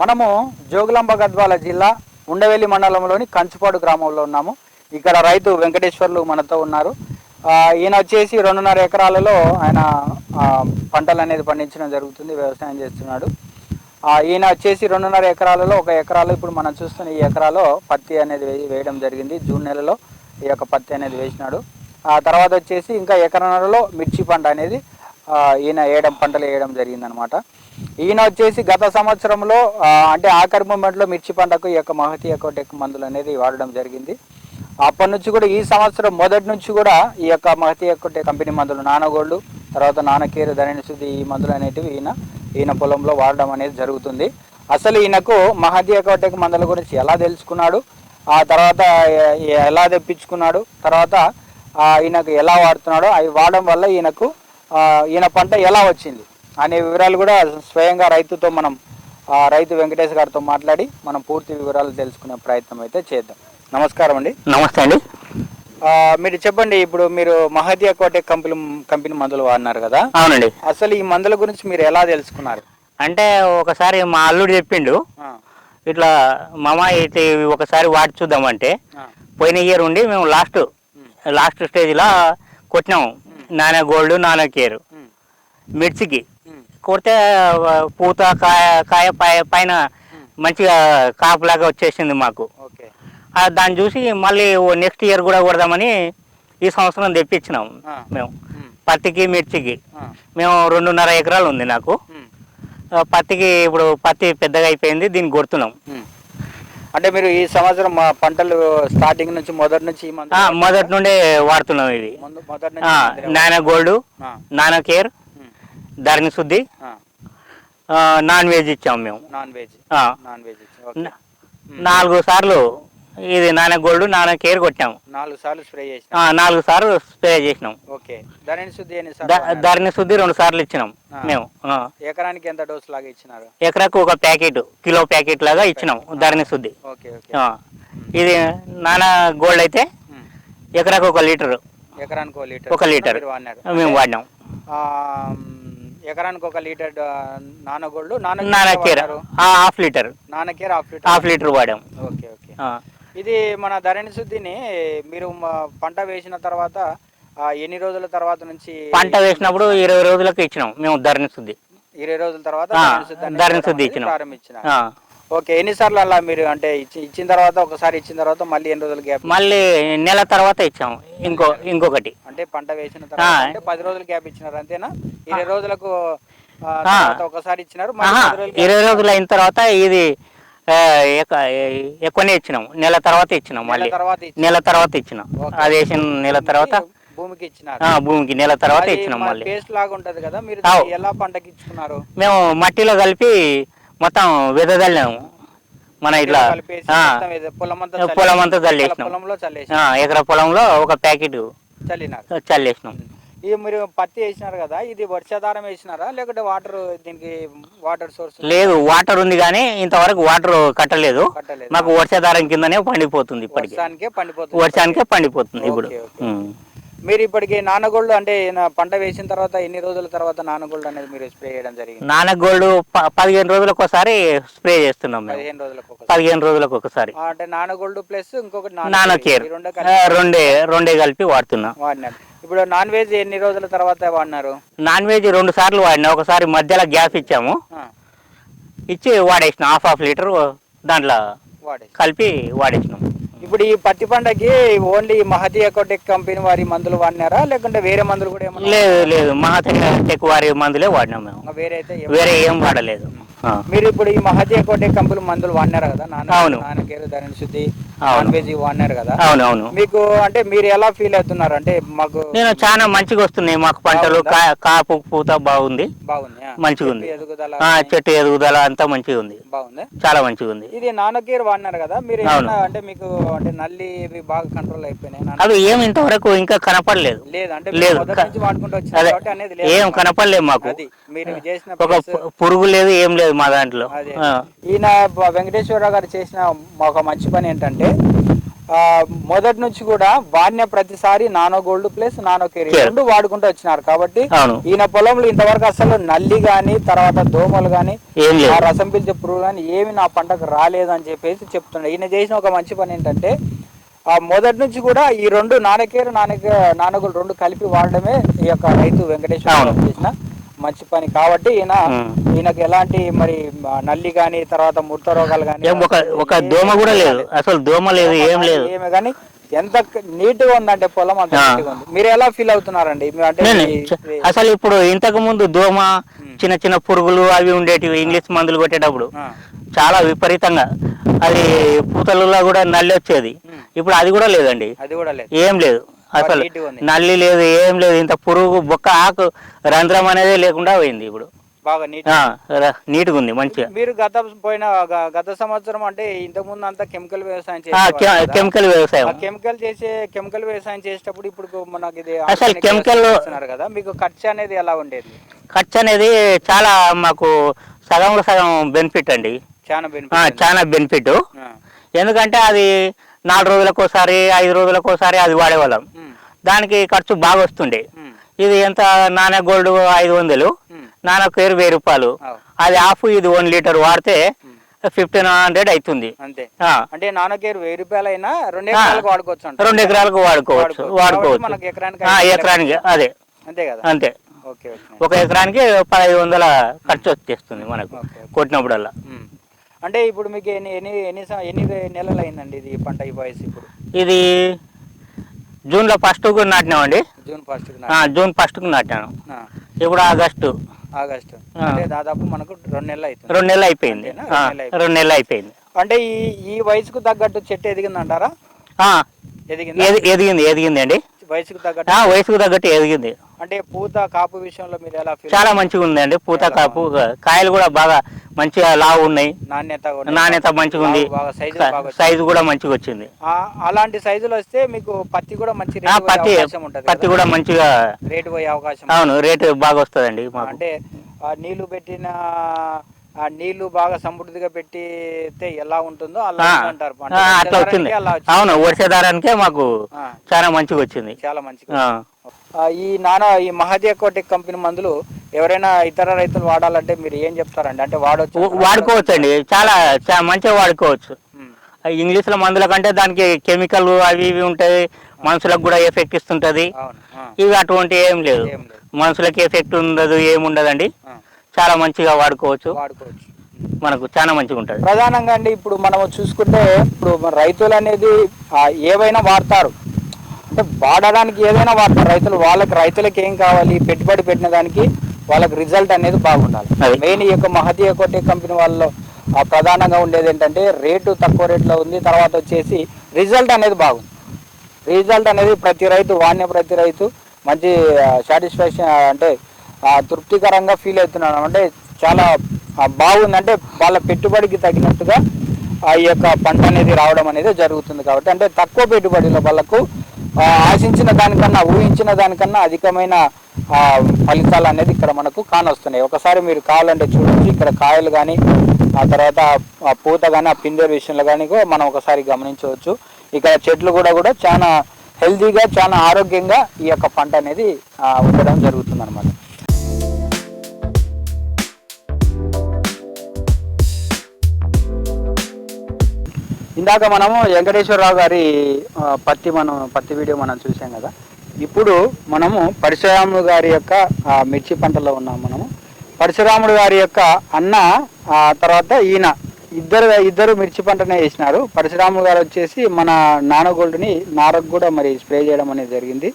మనము జోగులాంబ గద్వాల జిల్లా ఉండవెల్లి మండలంలోని కంచుపాడు గ్రామంలో ఉన్నాము. ఇక్కడ రైతు వెంకటేశ్వర్లు మనతో ఉన్నారు. ఈయన వచ్చేసి రెండున్నర ఎకరాలలో ఆయన పంటలు అనేది పండించడం జరుగుతుంది వ్యవసాయం చేస్తున్నాడు. ఈయన వచ్చేసి రెండున్నర ఎకరాలలో ఒక ఎకరాలో ఇప్పుడు మనం చూస్తున్న ఈ ఎకరాలో పత్తి అనేది వేయడం జరిగింది. జూన్ నెలలో ఈ యొక్క పత్తి అనేది వేసినాడు. ఆ తర్వాత వచ్చేసి ఇంకా ఎకరాలలో మిర్చి పంట అనేది ఈయన వేయడం పంటలు వేయడం జరిగిందనమాట ఈయన వచ్చేసి గత సంవత్సరంలో అంటే ఆఖరి మూమెంట్లో మిర్చి పంటకు ఈ యొక్క మహతి ఎకోటెక్ మందులు అనేది వాడడం జరిగింది. అప్పటి నుంచి కూడా ఈ సంవత్సరం మొదటి నుంచి కూడా ఈ యొక్క మహతి యొక్క కంపెనీ మందులు నానగోళ్ళు తర్వాత నానకేరు ధరణి శుద్ధి ఈ మందులు అనేటివి ఈయన ఈయన పొలంలో వాడడం అనేది జరుగుతుంది. అసలు ఈయనకు మహతి ఎకోటెక్ మందుల గురించి ఎలా తెలుసుకున్నాడు? ఆ తర్వాత ఎలా తెప్పించుకున్నాడు? తర్వాత ఈయనకు ఎలా వాడుతున్నాడో అవి వాడడం వల్ల ఈయనకు ఈయన పంట ఎలా వచ్చింది అనే వివరాలు కూడా స్వయంగా రైతుతో మనం రైతు వెంకటేష్ గారితో మాట్లాడి మనం పూర్తి వివరాలు తెలుసుకునే ప్రయత్నం అయితే చేద్దాం. నమస్కారం అండి. నమస్తే అండి. మీరు చెప్పండి ఇప్పుడు మీరు మహదీయ కోటెక్ కంపెనీ కంపెనీ మందులు వాడినారు కదా. అవునండి. అసలు ఈ మందుల గురించి మీరు ఎలా తెలుసుకున్నారు? అంటే ఒకసారి మా అల్లుడు చెప్పిండు. ఇట్లా మామ అయితే ఒకసారి వాడి చూద్దామంటే పోయిన ఇయర్ ఉండి మేము లాస్ట్ లాస్ట్ స్టేజ్లో కొట్టినాము. నానా గోల్డ్ నానా కేర్. మిర్చికి. కొడితే పూత కాయ కాయ పైన మంచిగా కాపులాగా వచ్చేసింది మాకు. దాన్ని చూసి మళ్ళీ నెక్స్ట్ ఇయర్ కూడా కొడదామని ఈ సంవత్సరం తెప్పించినాం ఆ. మేము. పత్తికి మిర్చికి. మేము రెండున్నర ఎకరాలు ఉంది నాకు. పత్తికి ఇప్పుడు పత్తి పెద్దగా అయిపోయింది దీన్ని కొడుతున్నాం. అంటే మీరు ఈ సంవత్సరం మా పంటలు స్టార్టింగ్ నుంచి మొదటి నుంచి ఈ మొదటి నుండే వాడుతున్నాం ఇది. ముందు మొదటి నుంచి నానా గోల్డ్ నానా కేర్ ధరణి శుద్ధి నాన్ వెజ్ ఇచ్చాం మేము. Non veg. నాన్ వెజ్ నాలుగు సార్లు ఇది నానా గోల్డ్ నానా కేర్ కొట్టాము. నాలుగు సార్లు స్ప్రే చేసిన. ఆ, నాలుగు సార్లు స్ప్రే చేసినాం. ఓకే. ధరణి శుద్ధి ఎన్ని ద- సార్లు ధరణి శుద్ధి రెండు సార్లు ఇచ్చినాం ఆ. మేము ఆ. ఎకరానికి ఎంత డోస్ లాగా ఇచ్చినారు? ఎకరాకు ఒక ప్యాకెట్ కిలో ప్యాకెట్ లాగా ఇచ్చినాం ధరణి శుద్ధి. Okay okay. ఆ. ఇది నానా గోల్డ్ అయితే ఉమ్. ఎకరాకు ఒక లీటర్. ఎకరానికి ఒక లీటర్. ఒక లీటర్ మీరు వాడినారు. మేము వాడినాం. ఆ, మ్, ఎకరానికి ఒక లీటర్ నానగోళ్ళు నానా కేర్ హాఫ్ లీటర్. నానకేర్ half litre. Half litre వాడాం. Okay okay. ఆ. ఇది మన ధరణి శుద్ధిని మీరు పంట వేసిన తర్వాత ఎన్ని రోజుల తర్వాత నుంచి పంట వేసినప్పుడు ఇరవై రోజులకు ఇచ్చినాం మేము ధరణి శుద్ధి ఇరవై రోజుల తర్వాత ధరణి శుద్ధి ఇచ్చినాం. ప్రారంభించినారు. ఆ. ఓకే ఎన్నిసార్లు అలా మీరు అంటే ఇచ్చి ఇచ్చిన తర్వాత ఒకసారి ఇచ్చిన తర్వాత మళ్ళీ ఎన్ని రోజులు గ్యాప్ మళ్ళీ నెల తర్వాత ఇచ్చాం. ఇంకో ఇంకొకటి. అంటే పంట వేసిన తర్వాత. అంటే పది రోజులు గ్యాప్ ఇచ్చినారు అంతేనా? ఇరవై రోజులకు ఒకసారి ఇచ్చినారు ఇరవై రోజులు అయిన తర్వాత ఇది ఎక్కువనే ఇచ్చినాం. నెల తర్వాత ఇచ్చినాం మళ్ళీ. నెల తర్వాత ఇచ్చినాం. అది వేసిన నెల తర్వాత. భూమికి ఇచ్చినారు. భూమికి నెల తర్వాత ఇచ్చినాం మళ్ళీ. పేస్ట్ లాగా ఉంటది కదా మీరు ఎలా పంటకి ఇచ్చుకున్నారు మేము మట్టిలో కలిపి మొత్తం వెదజల్లాము. మన ఇట్లా పొలం అంతా చల్లేసినాం. పొలంలో చల్లేసి. ఆ, ఎకరా పొలంలో ఒక ప్యాకెట్ చల్లేసినాం. ఇది మీరు పత్తి వేసినారు కదా ఇది వర్షాధారం వేసినారా? లేకుంటే వాటర్ దీనికి వాటర్ సోర్స్ లేదు వాటర్ ఉంది కానీ ఇంతవరకు వాటర్ కట్టలేదు. మాకు వర్షాధారం కిందనే పండిపోతుంది ఇప్పటికి. వర్షానికే పండిపోతుంది. వర్షానికే పండిపోతుంది ఇప్పుడు. మీరు ఇప్పటికి నానగోల్డ్ అంటే పంట వేసిన తర్వాత ఎన్ని రోజుల తర్వాత నానగోల్డ్ అనేది మీరు స్ప్రే చేయడం జరిగింది? నాన్న గోల్డ్ ప- పదిహేను రోజులకు ఒకసారి స్ప్రే చేస్తున్నాం మేము. పదిహేను రోజులకు ఒకసారి పదిహేను రోజులకు ఒకసారి అంటే నానగోల్డ్ ప్లస్ ఇంకొకటి నాన్న కేర్ ఈ రెండే రెండే కలిపి వాడుతున్నాం. వాడినారు. ఇప్పుడు నాన్ వెజ్ ఎన్ని రోజుల తర్వాత వాడినారు? నాన్ వెజ్ రెండు సార్లు వాడినా. ఒకసారి మధ్యలో గ్యాప్ ఇచ్చాము. ఇచ్చి వాడేసినాం హాఫ్ హాఫ్ లీటర్ దాంట్లో కలిపి వాడేసినాం. ఇప్పుడు ఈ పత్తి పంటకి ఓన్లీ మహతి ఎకోటెక్ కంపెనీ వారి మందులు వాడినారా? లేకుంటే వేరే మందులు కూడా ఏమన్నా లేదు లేదు. మహాతెక్ వారి మందులే వాడినాం మేము. వేరే అయితే వేరే ఏం వాడలేదు. మీరు ఇప్పుడు ఈ మహతి ఎకోటెక్ కంపెనీ మందులు వాడినారు కదా నాన్న అవును. నాన్నకేరు ధరణి శుద్ధి. నాన్ వెజ్ వాడినారు కదా. అవును అవును. మీకు అంటే మీరు ఎలా ఫీల్ అవుతున్నారు? అంటే మాకు నేను చాలా మంచిగా వస్తున్నాయి. మాకు పంటలు కాపు పూత బాగుంది. బాగుంది. మంచిగా ఉంది. చెట్టు ఎదుగుదల ఆ, చెట్టు ఎదుగుదల అంతా మంచిగా ఉంది. బాగుంది? చాలా మంచిగా ఉంది. ఇది నానకేర్ వాడినారు కదా. మీరు అంటే మీకు అంటే నల్లి ఇవి బాగా కంట్రోల్ అయిపోయినాయి? అవి ఏమి ఇంతవరకు ఇంకా కనపడలేదు. లేదు ఏం. కనపడలేదు మాకు. అది మీరు చేసిన ఒక పురుగు లేదు ఏం లేదు మా దాంట్లో. ఈయన వెంకటేశ్వరరావు గారు చేసిన ఒక మంచి పని ఏంటంటే ఆ, మొదటి నుంచి కూడా వాడిన ప్రతిసారి nano gold plus nano care. రెండు వాడుకుంటూ వచ్చినారు కాబట్టి ఈయన పొలంలో ఇంతవరకు అసలు నల్లి గాని తర్వాత దోమలు గాని రసం పీల్చే పురుగు కానీ ఏమి నా పంటకు రాలేదు అని చెప్పేసి చెప్తున్నాడు ఈయన చేసిన ఒక మంచి పని ఏంటంటే ఆ మొదటి నుంచి కూడా ఈ రెండు నానకేరు నానక నానగులు రెండు కలిపి వాడడమే ఈ యొక్క రైతు వెంకటేశ్వర. చేసిన మంచి పని కాబట్టి ఈయన. ఈయనకి ఎలాంటి మరి నల్లి గాని తర్వాత ముడత రోగాలు కానీ ఒక ఒక దోమ కూడా లేదు. అసలు దోమ లేదు ఏం లేదు. ఏమి కానీ ఎంత నీట్గా ఉందంటే పొలం అంత. నీట్ ఉంది. మీరు ఎలా ఫీల్ అవుతున్నారండి? అంటే అసలు ఇప్పుడు ఇంతకు ముందు దోమ చిన్న చిన్న పురుగులు అవి ఉండేటివి ఇంగ్లీష్ మందులు కొట్టేటప్పుడు చాలా విపరీతంగా. అది పూతలలో కూడా నల్లి వచ్చేది. ఇప్పుడు అది కూడా లేదండి. అది కూడా లేదు. ఏం లేదు. అసలు. నల్లి లేదు ఏం లేదు ఇంత పురుగు బొక్క ఆకు రంధ్రం అనేది లేకుండా పోయింది ఇప్పుడు. బాగా నీట్గా ఉంది మంచిగా. మీరు గత పోయిన గత సంవత్సరం అంటే ఇంతకు ముందు అంతా కెమికల్ వ్యవసాయం? కెమికల్ వ్యవసాయం. కెమికల్ చేసే కెమికల్ వ్యవసాయం చేసేటప్పుడు ఇప్పుడు మనకి ఇది అసలు కెమికల్ కదా మీకు ఖర్చు అనేది ఎలా ఉండేది? ఖర్చు అనేది చాలా మాకు సగంలో సగం బెనిఫిట్ అండి. చాలా బెనిఫిట్ చాలా బెనిఫిట్ ఎందుకంటే అది నాలుగు రోజులకు ఒకసారి ఐదు రోజులకు ఒకసారి అది వాడేవాళ్ళం. దానికి ఖర్చు బాగా వస్తుండే. ఇది ఎంత? నానా గోల్డ్ ఐదు వందలు. నానా కేర్ వెయ్యి రూపాయలు. అది హాఫ్ ఇది వన్ లీటర్ వాడితే ఫిఫ్టీన్ హండ్రెడ్ అవుతుంది. అంటే నాన్నకేరు వెయ్యి రూపాయలు అయినా రెండు ఎకరాలకు వాడుకోవచ్చు రెండు ఎకరాలకు వాడుకోవచ్చు. వాడుకోవచ్చు. ఎకరానికి అదే. అంతే కదా? అంతే. ఒక ఎకరానికి పదహైదు వందల ఖర్చు వచ్చేస్తుంది మనకు. కొట్టినప్పుడల్లా. అంటే ఇప్పుడు మీకు ఎన్ని ఎన్ని ఎన్ని నెలలు అయిందండి ఇది పంట ఈ వయసు ఇప్పుడు? ఇది జూన్లో ఫస్ట్కు నాటినామండి. జూన్ ఫస్ట్ జూన్ ఫస్ట్కు నాటాను. ఇప్పుడు ఆగస్టు. ఆగస్టు. అంటే దాదాపు మనకు రెండు నెలలు అవుతుంది రెండు నెలలు అయిపోయింది. రెండు నెలలు అయిపోయింది. రెండు నెలలు అయిపోయింది. అంటే ఈ ఈ వయసుకు తగ్గట్టు చెట్టు ఎదిగిందంటారా? ఆ, ఎదిగిందా? ఎది- ఎదిగింది ఎదిగింది అండి వయసుకు తగ్గట్టు ఆ, వయసుకు తగ్గట్టు ఎదిగింది. అంటే పూత కాపు విషయంలో మీరు ఎలా చాలా మంచిగా ఉంది అండి పూత కాపు కాయలు కూడా బాగా మంచిగా లావు ఉన్నాయి. నాణ్యత కూడా- నాణ్యత మంచిగా ఉంది. బాగా సైజు బాగా వచ్చింది. సైజు కూడా మంచిగా వచ్చింది. ఆ, అలాంటి సైజులు వస్తే మీకు పత్తి కూడా మంచి ఆ, రేటు పోయే పత్తి అవకాశం పత్తి? కూడా మంచిగా రేటు పోయే అవకాశం అవును రేటు బాగా వస్తుందండి మాకు. అంటే ఆ నీళ్ళు పెట్టిన ఆ నీళ్ళు బాగా సమృద్ధిగా పెట్టితే ఎలా ఉంటుందో అలా. ఆ, అట్లా వచ్చింది. అవును వర్షాధారానికే మాకు చాలా మంచిగా వచ్చింది. చాలా మంచిగా ఈ నానా ఈ మహదీయ కోటెక్ కంపెనీ మందులు ఎవరైనా ఇతర రైతులు వాడాలంటే మీరు ఏం చెప్తారండి? అంటే వాడవచ్చు వాడుకోవచ్చు అండి చాలా చాలా మంచిగా వాడుకోవచ్చు. ఉమ్, ఆ ఇంగ్లీష్లో మందుల కంటే దానికి కెమికల్ అవి ఇవి ఉంటాయి. మనుషులకు కూడా ఎఫెక్ట్ ఇస్తుంటది. ఇవి అటువంటి ఏం లేదు. మనుషులకి ఎఫెక్ట్ ఉండదు ఏముండదండి చాలా మంచిగా వాడుకోవచ్చు. వాడుకోవచ్చు. మనకు చాలా మంచిగా ఉంటుంది. ప్రధానంగా అండి ఇప్పుడు మనం చూసుకుంటే ఇప్పుడు రైతులు అనేది ఏవైనా వాడతారు. అంటే వాడడానికి ఏదైనా వాడతారు. రైతులు వాళ్ళకి రైతులకి ఏం కావాలి? పెట్టుబడి పెట్టిన దానికి వాళ్ళకి రిజల్ట్ అనేది బాగుండాలి. మెయిన్ ఈ యొక్క మహదీయ కోటే కంపెనీ వాళ్ళలో ప్రధానంగా ఉండేది ఏంటంటే రేటు తక్కువ రేట్లో ఉంది తర్వాత వచ్చేసి రిజల్ట్ అనేది బాగుంది. రిజల్ట్ అనేది ప్రతి రైతు వాణ్య ప్రతి రైతు మంచి సాటిస్ఫాక్షన్ అంటే తృప్తికరంగా ఫీల్ అవుతున్నాను. అంటే చాలా బాగుంది. అంటే వాళ్ళ పెట్టుబడికి తగినట్టుగా ఆ ఈ యొక్క పంట అనేది రావడం అనేది జరుగుతుంది కాబట్టి. అంటే తక్కువ పెట్టుబడిలో వాళ్ళకు ఆశించిన దానికన్నా ఊహించిన దానికన్నా అధికమైన ఫలితాలు అనేది ఇక్కడ మనకు కానొస్తున్నాయి. ఒకసారి మీరు కావాలంటే చూడండి ఇక్కడ కాయలు కానీ ఆ తర్వాత ఆ పూత కానీ ఆ పిందె విషయంలో కానీ కూడా మనం ఒకసారి గమనించవచ్చు. ఇక్కడ చెట్లు కూడా కూడా చాలా హెల్తీగా చాలా ఆరోగ్యంగా ఈ యొక్క పంట అనేది ఉండడం జరుగుతుంది అనమాట ఇందాక మనము వెంకటేశ్వరరావు గారి పత్తి మనం పత్తి వీడియో మనం చూసాం కదా. ఇప్పుడు మనము పరశురాముడు గారి యొక్క మిర్చి పంటలో ఉన్నాం మనము. పరశురాముడు గారి యొక్క అన్న ఆ, తర్వాత ఈయన ఇద్దరు ఇద్దరు మిర్చి పంటనే వేసినారు. పరశురాముడు గారు వచ్చేసి మన నానగోల్డ్ని నారకు కూడా మరి స్ప్రే చేయడం అనేది జరిగింది.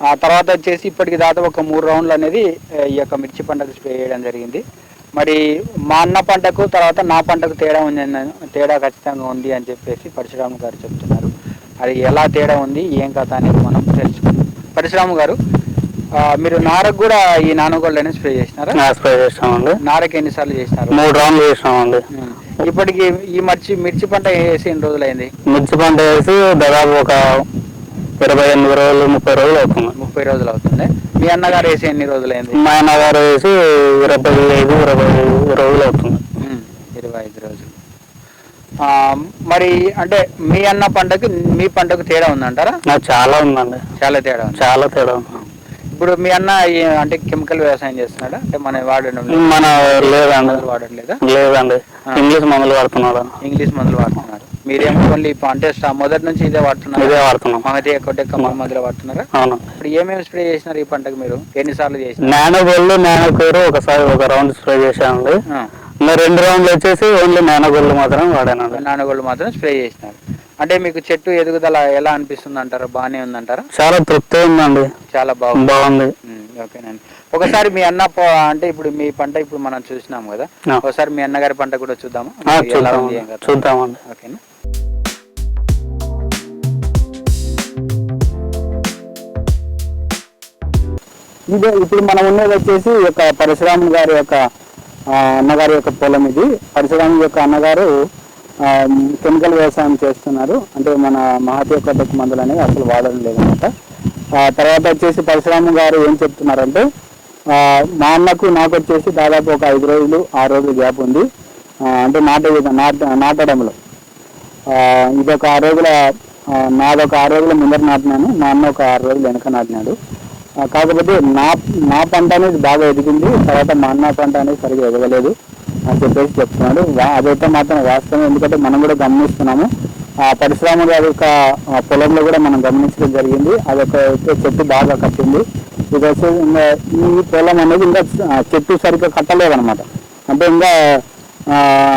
ఆ తర్వాత వచ్చేసి ఇప్పటికి దాదాపు ఒక మూడు రౌండ్లు అనేది ఈ యొక్క మిర్చి పంటకు స్ప్రే చేయడం జరిగింది. మరి మా అన్న పంటకు తర్వాత నా పంటకు తేడా ఉంది తేడా ఖచ్చితంగా ఉంది అని చెప్పేసి పరశురాము గారు చెప్తున్నారు. అది ఎలా తేడా ఉంది ఏం కథ అనేది మనం తెలుసుకుందాం. పరశురాము గారు మీరు నారకు కూడా ఈ నానగోల్డ్ అనేది స్ప్రే చేసినారా? స్ప్రే చేస్తామండి నారకు ఎన్నిసార్లు చేసినారు? మూడు రౌండ్లు చేసినామండి. ఇప్పటికి ఈ మిర్చి మిర్చి పంట వేసి ఎన్ని రోజులైంది? మిర్చి పంట వేసి దాదాపు ఒక ఇరవై ఎనిమిది రోజులు ముప్పై రోజులు అవుతుంది. ముప్పై రోజులు అవుతుంది. మీ అన్నగారు వేసి ఎన్ని రోజులైంది మా అన్నగారు వేసి ఇరవై ఐదు ఇరవై రోజులు అవుతుంది. ఇరవై ఐదు రోజులు. ఆ, మరి అంటే మీ అన్న పంటకి మీ పంటకు తేడా ఉందంటారా? నాకు చాలా ఉందండి. చాలా తేడా ఉంది. చాలా తేడా ఉంది. ఇప్పుడు మీ అన్న అంటే కెమికల్ వ్యవసాయం చేస్తున్నాడా? అంటే మన వాడడం లేదు. మన లేదండి. మందులు వాడట్లేదా లేదండి. ఇంగ్లీష్ మందులు వాడుతున్నాడు ఇంగ్లీష్ మందులు వాడుతున్నారు మీరేమో ఓన్లీ అంటే మొదటి నుంచి ఇదే వాడుతున్నారు? ఇదే వాడుతున్నాం. మహతి కొట్టే కమ్మ మందులు వాడుతున్నారా? అవును. ఇప్పుడు ఏమేమి స్ప్రే చేసినారు ఈ పంటకు మీరు? ఎన్నిసార్లు చేసినారు? నానో గోల్డ్ నానో కూర ఒకసారి ఒక రౌండ్ స్ప్రే చేశానండి. రెండు రౌండ్లు వచ్చేసి ఓన్లీ నానో గోల్డ్ మాత్రం వాడానండి. నానగోళ్ళు మాత్రం స్ప్రే చేసినారు. అంటే మీకు చెట్టు ఎదుగుదల ఎలా అనిపిస్తుంది అంటారా బాగానే ఉందంటారా? చాలా తృప్తి ఉందండి. చాలా బాగుంది. బాగుంది. ఓకేనండి. ఒకసారి మీ అన్న అంటే ఇప్పుడు మీ పంట ఇప్పుడు మనం చూసినాం కదా. ఒకసారి మీ అన్నగారి పంట కూడా చూద్దామా? చూద్దామండి. ఓకేనా? ఇదే ఇప్పుడు మనం ఉన్నది వచ్చేసి ఒక యొక్క పరశురాము గారి యొక్క అన్నగారి యొక్క పొలం ఇది. పరశురాము యొక్క అన్నగారు కెమికల్ వ్యవసాయం చేస్తున్నారు. అంటే మన మహతీయ కొట్టకు మందులు అనేవి అసలు వాడడం లేదనమాట. తర్వాత వచ్చేసి పరశురాము గారు ఏం చెప్తున్నారంటే మా అన్నకు నాకు వచ్చేసి దాదాపు ఒక ఐదు రోజులు ఆరు రోజులు గ్యాప్ ఉంది. అంటే నాటే నాట నాటడంలో ఇది ఇదొక ఆరు రోజుల నాదొక ఆరు రోజుల ముందర నాటినాను. మా అన్న ఒక ఆరు రోజులు వెనక నాటినాడు. కాకపోతే నా నా పంట అనేది బాగా ఎదిగింది. తర్వాత మా అన్న పంట అనేది సరిగా ఎదగలేదు అని చెప్పేసి చెప్తున్నాడు. అదైతే మాత్రం వాస్తవం. ఎందుకంటే మనం కూడా గమనిస్తున్నాము. ఆ పరిశ్రమ గారి యొక్క పొలంలో కూడా మనం గమనించడం జరిగింది. అదొక చెట్టు బాగా కట్టింది. ఇది ఇంకా ఈ పొలం అనేది ఇంకా చెట్టు సరిగ్గా కట్టలేదనమాట అంటే ఇంకా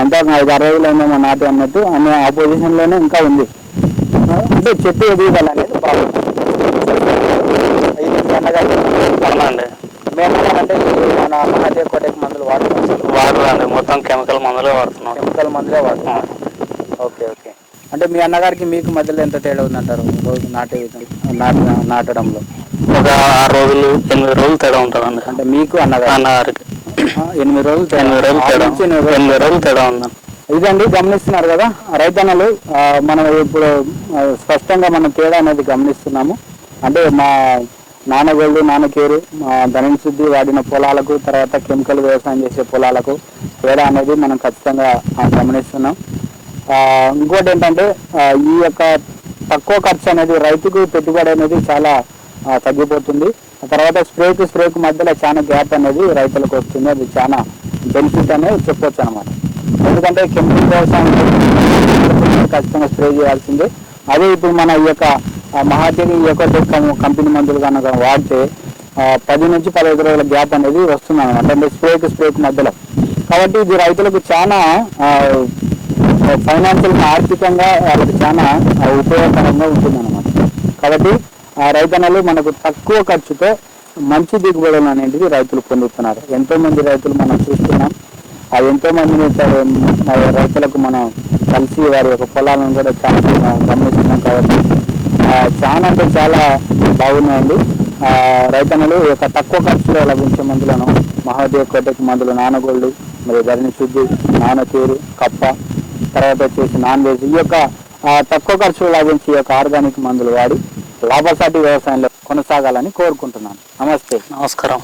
అంటే ఐదు అరవై రోజులు నాటి అన్నట్టు. అనే ఆ పొజిషన్లోనే ఇంకా ఉంది. అంటే చెట్టు ఎదుగుదల అనేది బాగుంది ఇది మీ అన్నగారి అవునండి మీ అన్నగారు అంటే మన మందులు మొత్తం కెమికల్ మందులే వాడుతున్నాం. కెమికల్ మందులే వాడుతున్నారు ఓకే ఓకే. అంటే మీ అన్నగారికి మీకు మధ్యలో ఎంత తేడా ఉందంటారు? రోజు నాటే నాట నాటడంలో. ఒక ఆరు రోజులు ఎనిమిది రోజులు తేడా ఉంటుందండి. అంటే మీకు అన్నగారు అన్నగారికి. ఎనిమిది రోజులు తేడా. ఎనిమిది రోజులు ఆరు తేడా నుంచి ఎనిమిది రోజులు. ఎనిమిది రోజులు తేడా ఉందండి. ఇదండి గమనిస్తున్నారు కదా? రైతన్నలు ఆ, మనం ఇప్పుడు ఆ, స్పష్టంగా మనం తేడా అనేది గమనిస్తున్నాము. అంటే మా నాన్నగోళ్ళు నాన్నకేరు ధనం శుద్ధి వాడిన పొలాలకు తర్వాత కెమికల్ వ్యవసాయం చేసే పొలాలకు తేడా అనేది మనం ఖచ్చితంగా గమనిస్తున్నాం. ఇంకోటి ఏంటంటే ఈ యొక్క తక్కువ ఖర్చు అనేది రైతుకు పెట్టుబడి అనేది చాలా తగ్గిపోతుంది. తర్వాత స్ప్రేకు స్ప్రేకు మధ్యలో చాలా గ్యాప్ అనేది రైతులకు వస్తుంది. అది చాలా బెనిఫిట్ అనేది చెప్పొచ్చు అనమాట ఎందుకంటే కెమికల్ వ్యవసాయం ఖచ్చితంగా స్ప్రే చేయాల్సిందే. అదే ఇప్పుడు మన ఈ యొక్క మహాదేవి ఈ యొక్క కంపెనీ మందులు కనుక వాడితే పది నుంచి పదహైదు రోజుల గ్యాప్ అనేది వస్తుంది అనమాట అంటే స్ప్రేకి స్ప్రేకి మధ్యలో. కాబట్టి ఇది రైతులకు చాలా ఫైనాన్షియల్ ఆర్థికంగా వాళ్ళకి చాలా ఉపయోగకరంగా ఉంటుంది అనమాట కాబట్టి ఆ రైతన్నలు మనకు తక్కువ ఖర్చుతో మంచి దిగుబడులు అనేటివి రైతులు పొందుతున్నారు. ఎంతో మంది రైతులు మనం చూస్తున్నాం. ఆ ఎంతో మందిని రైతులకు మనం కలిసి వారి యొక్క పొలాలను కూడా చాలా గమనిస్తున్నాం కాబట్టి చాలా అంటే చాలా బాగున్నాయండి. రైతన్నలు ఈ యొక్క తక్కువ ఖర్చులో లభించే మందులను మహాదేవ్ కోటకి మందులు నానగోళ్ళు మరియు ధరణి శుద్ధి నానచేరు కప్ప తర్వాత వచ్చేసి నాన్ వెజ్. ఈ యొక్క తక్కువ ఖర్చులో లభించే ఈ యొక్క ఆర్గానిక్ మందులు వాడి లాభసాటి వ్యవసాయంలో కొనసాగాలని కోరుకుంటున్నాను. నమస్తే. నమస్కారం.